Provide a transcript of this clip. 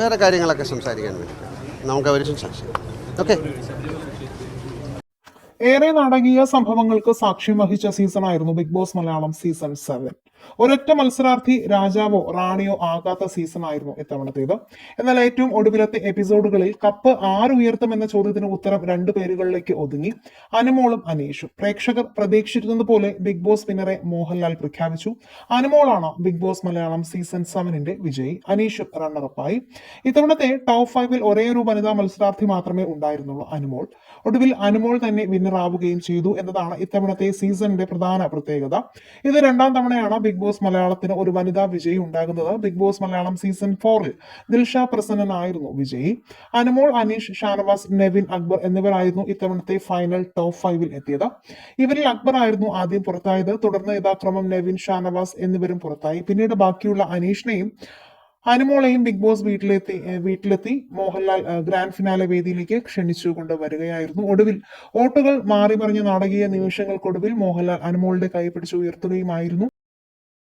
വേറെ കാര്യങ്ങളൊക്കെ സംസാരിക്കാൻ വേണ്ടി നമുക്ക് അവർ സംസാരിക്കാം ഓക്കെ ഏറെ നടങ്ങിയ സംഭവങ്ങൾക്ക് സാക്ഷ്യം വഹിച്ച സീസണായിരുന്നു big boss Malayalam season seven. ഒരൊറ്റ മത്സരാർത്ഥി രാജാവോ റാണിയോ ആകാത്ത സീസൺ സീസണായിരുന്നു ഇത്തവണത്തേത്. എന്നാൽ ഏറ്റവും ഒടുവിലത്തെ എപ്പിസോഡുകളിൽ കപ്പ് ആര് ഉയർത്തും എന്ന ചോദ്യത്തിന് ഉത്തരം രണ്ടു പേരുകളിലേക്ക് ഒതുങ്ങി. അനുമോളും അനീഷും. പ്രേക്ഷകർ പ്രതീക്ഷിച്ചിരുന്നത് പോലെ ബിഗ് ബോസ് വിന്നറെ മോഹൻലാൽ പ്രഖ്യാപിച്ചു. അനുമോളാണ് ബിഗ് ബോസ് മലയാളം സീസൺ സെവനിന്റെ വിജയി. അനീഷും റണ്ണറപ്പായി ഇത്തവണത്തെ ടോപ്പ് ഫൈവിൽ ഒരേ ഒരു വനിതാ മത്സരാർത്ഥി മാത്രമേ ഉണ്ടായിരുന്നുള്ളൂ അനുമോൾ. ഒടുവിൽ അനുമോൾ തന്നെ വിന്നർ ആവുകയും ചെയ്തു എന്നതാണ് ഇത്തവണത്തെ സീസണിന്റെ പ്രധാന പ്രത്യേകത. ഇത് രണ്ടാം തവണയാണ് ബിഗ് ബോസ് മലയാളത്തിന് ഒരു വനിതാ വിജയി ഉണ്ടാകുന്നത് ബിഗ് ബോസ് മലയാളം സീസൺ ഫോറിൽ. ദിൽഷ പ്രസന്നനായിരുന്നു വിജയി. അനുമോൾ അനീഷ് ഷാനവാസ് നെവിൻ അക്ബർ എന്നിവരായിരുന്നു ഇത്തവണത്തെ ഫൈനൽ ടോപ്പ് ഫൈവിൽ എത്തിയത്. ഇവരിൽ അക്ബർ ആയിരുന്നു ആദ്യം പുറത്തായത്. തുടർന്ന് യഥാക്രമം നെവിൻ ഷാനവാസ് എന്നിവരും പുറത്തായി. പിന്നീട് ബാക്കിയുള്ള അനീഷിനെയും അനുമോളെയും ബിഗ് ബോസ് വീട്ടിലെത്തി വീട്ടിലെത്തി മോഹൻലാൽ ഗ്രാൻഡ് ഫിനാലെ വേദിയിലേക്ക് ക്ഷണിച്ചു കൊണ്ടുവരികയായിരുന്നു ഒടുവിൽ ഓട്ടുകൾ മാറി മറിഞ്ഞ നാടകീയ നിമിഷങ്ങൾക്കൊടുവിൽ മോഹൻലാൽ അനുമോളുടെ കൈ ഉയർത്തുകയുമായിരുന്നു.